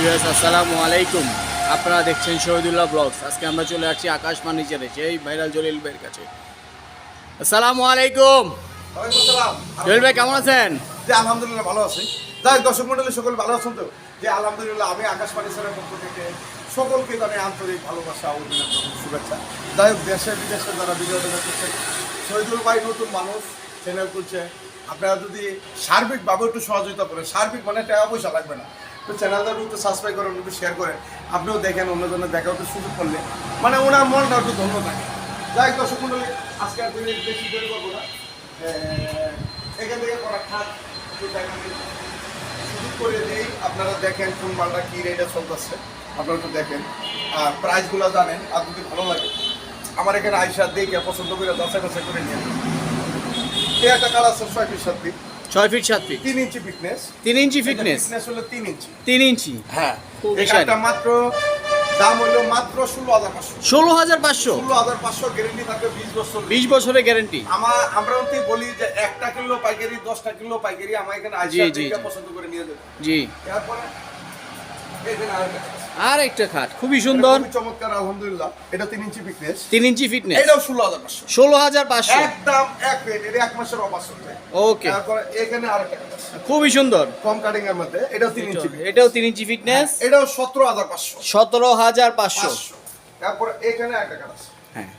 Viewers আসসালামু আলাইকুম। আপনারা দেখছেন শহীদুল্লাহ ব্লগস। আজকে আমরা চলে আসছি আকাশ ফার্নিচারে সেই ভাইরাল জলিল ভাইয়ের কাছে। আসসালামু আলাইকুম। জলিল ভাই কেমন আছেন? জি আলহামদুলিল্লাহ ভালো আছি। যাই দর্শক মন্ডলী সকল ভালো আছেন তো? যে আলহামদুলিল্লাহ আমি আকাশ পানিসের পক্ষ থেকে সকলকে জানি আন্তরিক ভালোবাসা ও অভিনন্দন শুভেচ্ছা। যাই হোক দেশে বিদেশে যারা ভিডিওটা দেখছেন শহীদুল ভাই নতুন মানুষ চ্যানেল করছে আপনারা যদি সার্বিকভাবে একটু সহযোগিতা করেন সার্বিক মানে টাকা পয়সা লাগবে না। তো চ্যানেলটা একটু সাবস্ক্রাইব করেন, একটু শেয়ার করেন। আপনিও দেখেন অন্যজনের দেখা একটু সুযোগ করলে। মানে ওনার মনটা একটু ধন্য থাকে। যাই দর্শক মন্ডলী, আজকে আর বেশি দেরি করব না। এখান থেকে করা খাত শুরু করে দিই আপনারা দেখেন কোন মালটা কি রেটে চলতেছে। আপনারা একটু দেখেন। আর প্রাইসগুলো জানেন, আর যদি ভালো লাগে, আমার এখানে আইসা দেখে পছন্দ করে যাচাই বাছাই করে নিয়ে একটা কালার আছে ছয় ফিট ছয় ফিট সাত ফিট তিন ইঞ্চি ফিটনেস তিন ইঞ্চি ফিটনেস ফিটনেস হলো তিন ইঞ্চি তিন ইঞ্চি হ্যাঁ। খুব বিশাল। কাঠটা মাত্র দাম হলো মাত্র ষোলো হাজার পাঁচশো। ষোলো হাজার পাঁচশো। ষোলো হাজার পাঁচশো গ্যারেন্টি থাকবে বিশ বছর বিশ বছরের গ্যারেন্টি আমার আমরা অতি বলি যে একটা কিলো পাইকারি দশটা কিলো পাইকারি আমার এখানে জি, আইসা জি, জি। পছন্দ করে নিয়ে যাবে। জি। এরপরে। আর একটা খাট খুবই সুন্দর। চমৎকার আলহামদুলিল্লাহ। এটা তিন ইঞ্চি ফিটনেস তিন ইঞ্চি ফিটনেস এটাও ষোলো হাজার পাঁচশো। ষোলো হাজার পাঁচশো। একদম এক রেট এটা এক মাসের অফার চলছে। ওকে তারপরে এখানে আরেকটা খুবই সুন্দর। কম কাটিং এর মধ্যে এটাও তিন ইঞ্চি এটাও তিন ইঞ্চি ফিটনেস এটাও সতেরো হাজার পাঁচশো। সতেরো হাজার পাঁচশো। তারপরে এখানে একটা কাট আছে। হ্যাঁ।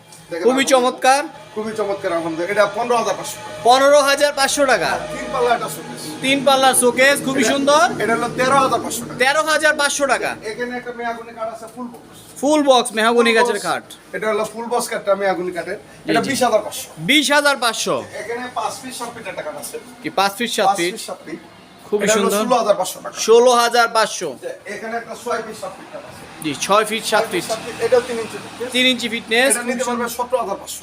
খুবই চমৎকার। খুবই চমৎকার আলহামদুলিল্লাহ। এটা পনেরো হাজার পাঁচশো। পনেরো হাজার পাঁচশো টাকা। তিন পাল্লা শোকেস তিন পাল্লার শোকেস খুবই সুন্দর। এটা হলো তেরো হাজার পাঁচশো টাকা। তেরো হাজার পাঁচশো টাকা। এখানে একটা মেয়াগুনি কাঠ আছে ফুল বক্স ফুল বক্স মেহাগুনি গাছের খাট এটা হলো ফুল বক্স কাঠটা মেয়াগুনি কাঠের এটা। বিশ হাজার পাঁচশো। বিশ হাজার পাঁচশো। এখানে পাঁচ পিস সাত ফিট একটা কাঠ আছে। কি পাঁচ ফিট সাত ফিট সাত ফিট খুবই সুন্দর। ষোলো হাজার পাঁচশো টাকা। এখানে একটা ছয় পিস সাত ফিট আছে। জি ছয় ফিট সাত ফিট ফিট, তিন ইঞ্চি ফিটনেস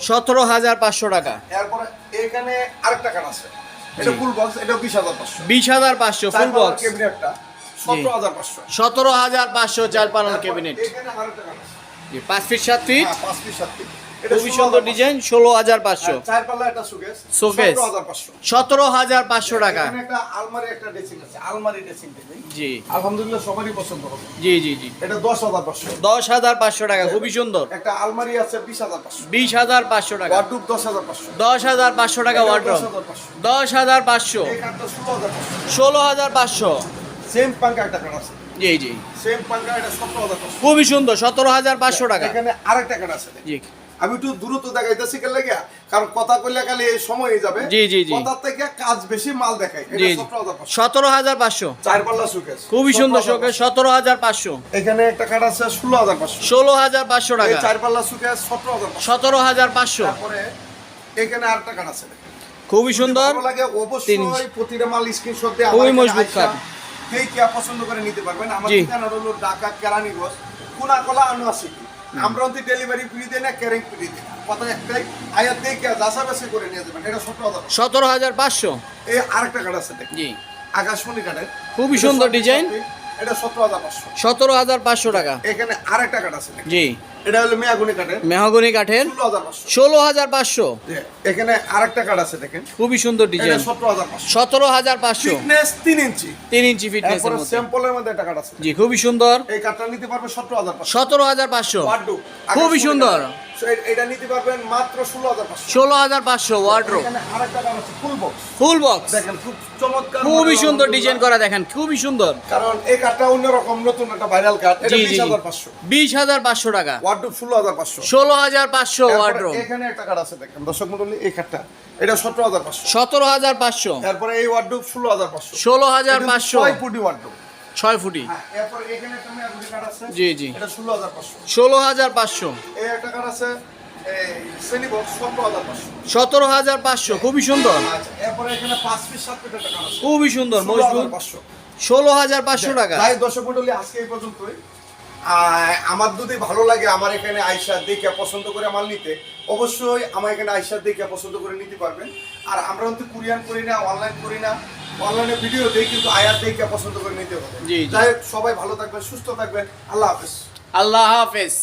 সতেরো হাজার পাঁচশো। টাকা। এরপরে এখানে আরেকটা কাঠ আছে। এটা ফুল বক্স এটা বিশ হাজার পাঁচশো। বিশ হাজার পাঁচশো ফুল বক্স ক্যাবিনেটটা সতেরো হাজার পাঁচশো। সতেরো হাজার পাঁচশো চার পালন ক্যাবিনেট। পাঁচ ফিট সাত ফিট হ্যাঁ, পাঁচ পিস সাত ফিট খুবই সুন্দর ডিজাইন ষোলো হাজার পাঁচশো শোকেস সতেরো হাজার পাঁচশো টাকা এখানে আলমারি একটা ড্রেসিং আছে আলমারি ড্রেসিং জি আলহামদুলিল্লাহ সবারই পছন্দ হবে জি জি জি এটা দশ হাজার পাঁচশো দশ হাজার পাঁচশো টাকা খুবই সুন্দর একটা আলমারি আছে বিশ হাজার পাঁচশো বিশ হাজার পাঁচশো টাকা ওয়ার্ডুব দশ হাজার পাঁচশো দশ হাজার পাঁচশো টাকা ওয়ার্ড্রপ দশ হাজার পাঁচশো ষোলো হাজার পাঁচশো ষোলো হাজার পাঁচশো সেম পাঙ্কা একটা আছে জি জি সেম পাঙ্কা এটা সতেরো হাজার খুবই সুন্দর সতেরো হাজার পাঁচশো টাকা এখানে আরেকটা কাঠ আছে জি আমি একটু দ্রুত দেখাইতেছি কে লেগে কারণ কথা কইলে খালি এই সময় যাবে। জি, জি, জি। কথা থেকে কাজ বেশি মাল দেখাই জি সতেরো হাজার পাঁচশো। চার পাল্লা সুকেস খুবই সুন্দর শোকে সতেরো হাজার পাঁচশো। এখানে একটা কাঠ আছে ষোলো হাজার পাঁচশো। ষোলো হাজার পাঁচশো এই টাকা। চার পাল্লা সুকেস সতেরো হাজার সতেরো হাজার পাঁচশো। তারপরে এখানে আরেকটা কাঠ আছে খুবই সুন্দর। লাগে অবশ্যই। প্রতিটা মাল স্ক্রিনশট দিয়ে খুবই মজবুত কাঠ। কে কে পছন্দ করে নিতে পারবেন। আমার জি। ঠিকানা হলো ঢাকা কেরানীগঞ্জ কোনাকলা আনোয়াসি আমরা অন্তি ডেলিভারি ফ্রি দেয় না ক্যারিং ফ্রি দিই। কথা একটাই আয়া দেখে যাচাবাসি করে নিয়ে যাবেন? এটা সতেরো হাজার। সতেরো হাজার পাঁচশো। এই আরেকটা কার্ড আছে দেখেন। জি। আকাশমণি কার্ডের খুবই সুন্দর ডিজাইন। এটা সতেরো হাজার পাঁচশো। সতেরো হাজার পাঁচশো টাকা। এখানে আরেকটা কাঠ আছে জি। এটা হলো মেয়াগুনি কাঠের। মেহগনি কাঠের। ষোলো হাজার পাঁচশো। এখানে আরেকটা কাঠ আছে দেখেন। খুবই সুন্দর ডিজাইন। সতেরো হাজার পাঁচশো। সতেরো হাজার পাঁচশো। ফিটনেস তিন ইঞ্চি। তিন ইঞ্চি মধ্যে। স্যাম্পলের মধ্যে একটা কাঠ আছে জি খুবই সুন্দর। এই কাঠটা নিতে পারবে সতেরো হাজার সতেরো হাজার পাঁচশো। খুবই সুন্দর। কাঠের। So, এ- এটা নিতে পারবেন মাত্র ষোলো হাজার পাঁচশো। ষোলো হাজার ফুল বক্স ফুল বক্স দেখেন খুব চমৎকার খুবই সুন্দর ডিজাইন করা দেখেন খুবই সুন্দর। কারণ এই কাঠটা অন্যরকম নতুন একটা ভাইরাল কাঠ এটা বিশ হাজার পাঁচশো। বিশ হাজার পাঁচশো টাকা। ওয়ার্ডরোব ষোলো হাজার পাঁচশো। ষোলো হাজার পাঁচশো এরপরে এখানে একটা কাঠ আছে দেখেন দর্শক মন্ডলী এই কাঠটা এটা সতেরো হাজার পাঁচশো। সতেরো হাজার পাঁচশো। এরপরে এই ওয়ার্ডরোব ষোলো হাজার পাঁচশো। ষোলো হাজার পাঁচশো। ফুটি ওয়ার্ডরোব ছয় ফুটি। হ্যাঁ, জি জি। এটা ষোলো হাজার পাঁচশো। সতেরো হাজার পাঁচশো। খুবই সুন্দর। আচ্ছা খুবই সুন্দর মজবুত। ষোলো হাজার পাঁচশো টাকা। দর্শক মন্ডলী আজকে এই পর্যন্তই। আমার যদি ভালো লাগে আমার এখানে আইসা দেখে পছন্দ করে মাল নিতে অবশ্যই আমার এখানে আইসা দেখে পছন্দ করে নিতে পারবেন। আর আমরা কিন্তু কুরিয়ান করি না অনলাইন করি না। অনলাইনে ভিডিও দেই কিন্তু আয়াত দেখে পছন্দ করে নিতে হবে। যাই সবাই ভালো থাকবেন সুস্থ থাকবেন। আল্লাহ হাফেজ। আল্লাহ হাফেজ।